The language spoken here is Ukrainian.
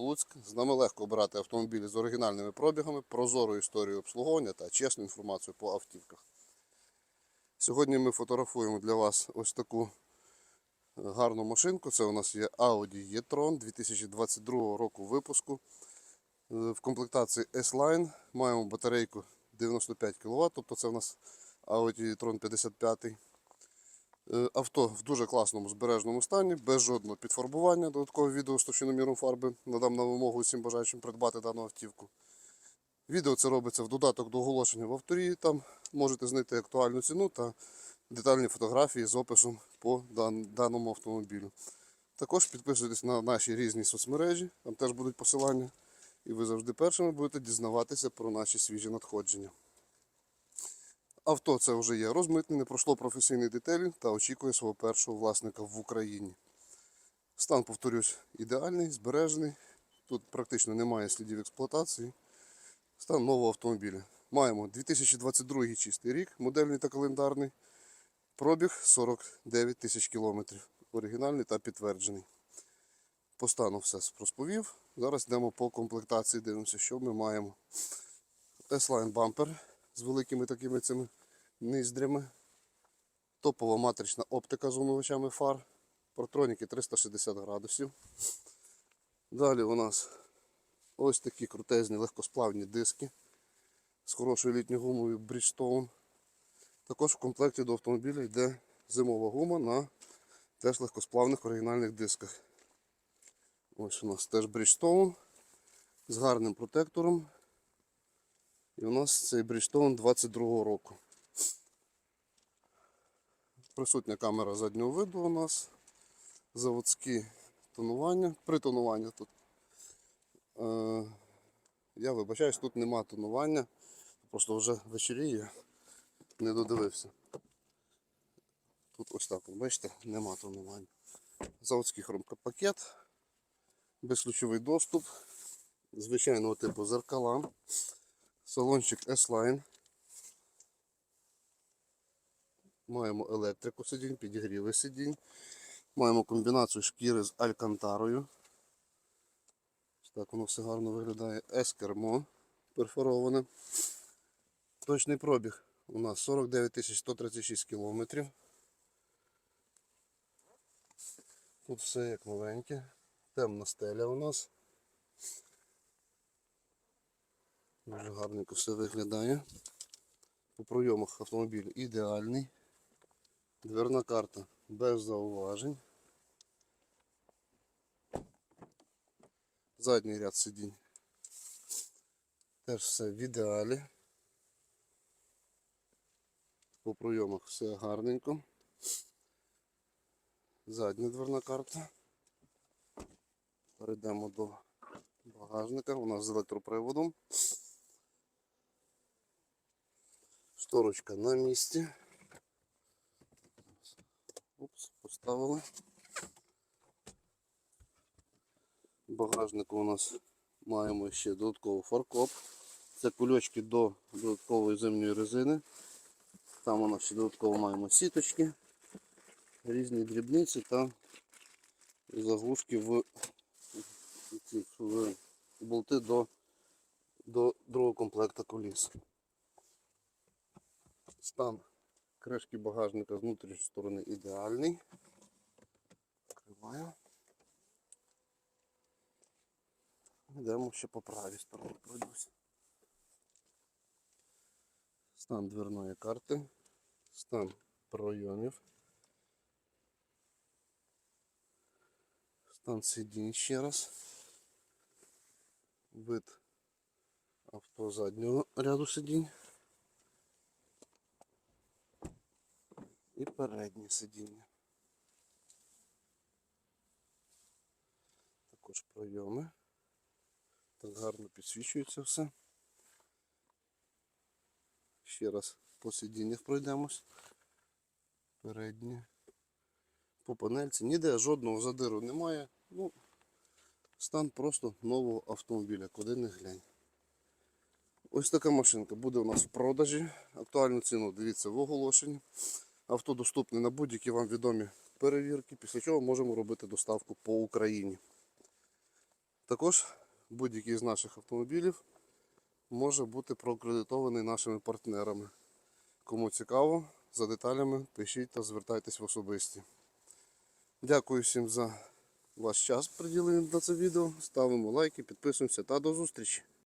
Луцьк. З нами легко обирати автомобілі з оригінальними пробігами, прозорою історією обслуговування та чесну інформацію по автівках. Сьогодні ми фотографуємо для вас ось таку е, гарну машинку. Це у нас є Audi e-tron 2022 року випуску. Е, В комплектації S-Line маємо батарейку 95 кВт, тобто це у нас Audi e-tron 55. Е, Авто в дуже класному збережному стані, без жодного підфарбування. Додаткове відео з товщиноміром фарби надам на вимогу усім бажаючим придбати дану автівку. Відео це робиться в додаток до оголошення в авторі. Там можете знайти актуальну ціну та детальні фотографії з описом по даному автомобілю. Також підписуйтесь на наші різні соцмережі, там теж будуть посилання. І ви завжди першими будете дізнаватися про наші свіжі надходження. Авто це вже є розмитнене, пройшло професійний детелінг та очікує свого першого власника в Україні. Стан, повторюсь, ідеальний, збережений. Тут практично немає слідів експлуатації. Стан нового автомобіля. Маємо 2022 чистий рік, модельний та календарний. Пробіг 49 тисяч кілометрів. Оригінальний та підтверджений. По стану все розповів. Зараз йдемо по комплектації, дивимося, що ми маємо. S-Line бампер з великими такими цими ніздрями. Топова матрична оптика з умивачами фар. Протроніки 360 градусів. Далі у нас ось такі крутезні легкосплавні диски з хорошою літньою гумою Bridgestone. Також в комплекті до автомобіля йде зимова гума на теж легкосплавних оригінальних дисках. Ось у нас теж Bridgestone з гарним протектором. І у нас цей Bridgestone 22 року. Присутня камера заднього виду у нас. Заводські тонування. При тонуванні тут. Е, я вибачаюсь, тут нема тонування. Просто вже вечеріє, не додивився. Тут ось так, бачите, нема тонування. Заводський хромкопакет, безключовий доступ, звичайного типу зеркала, салончик S-Line. Маємо електрику сидінь, підігріви сидінь. Маємо комбінацію шкіри з алькантарою. Так воно все гарно виглядає. С-кермо перфороване. Точний пробіг у нас 49 136 кілометрів. Тут все як новеньке. Темна стеля у нас. Дуже гарненько все виглядає. По пройомах автомобіль ідеальний. Дверна карта без зауважень. Задній ряд сидінь. Теж все в ідеалі. По пройомах все гарненько. Задня дверна карта. Перейдемо до багажника. У нас з електроприводом. Шторочка на місці. Упс, поставили. В багажнику у нас маємо ще додатковий фаркоп. Це кульочки до додаткової зимньої резини. Там у нас ще додатково маємо сіточки, різні дрібниці та заглушки в, в болти до, до другого комплекта коліс. Стан кришки багажника з внутрішньої сторони ідеальний. Відкриваю. Йдемо ще по правій стороні пройдуся. Стан дверної карти, стан пройомів, стан сидінь ще раз, вид авто заднього ряду сидінь і переднє сидіння. Також пройоми. Так гарно підсвічується все. Ще раз по сидіннях пройдемось. Переднє. По панельці. Ніде жодного задиру немає. Ну, стан просто нового автомобіля, куди не глянь. Ось така машинка буде у нас в продажі. Актуальну ціну дивіться в оголошенні. Авто доступне на будь-які вам відомі перевірки, після чого можемо робити доставку по Україні. Також будь-який з наших автомобілів може бути прокредитований нашими партнерами. Кому цікаво, за деталями пишіть та звертайтесь в особисті. Дякую всім за ваш час приділений на це відео. Ставимо лайки, підписуємося та до зустрічі!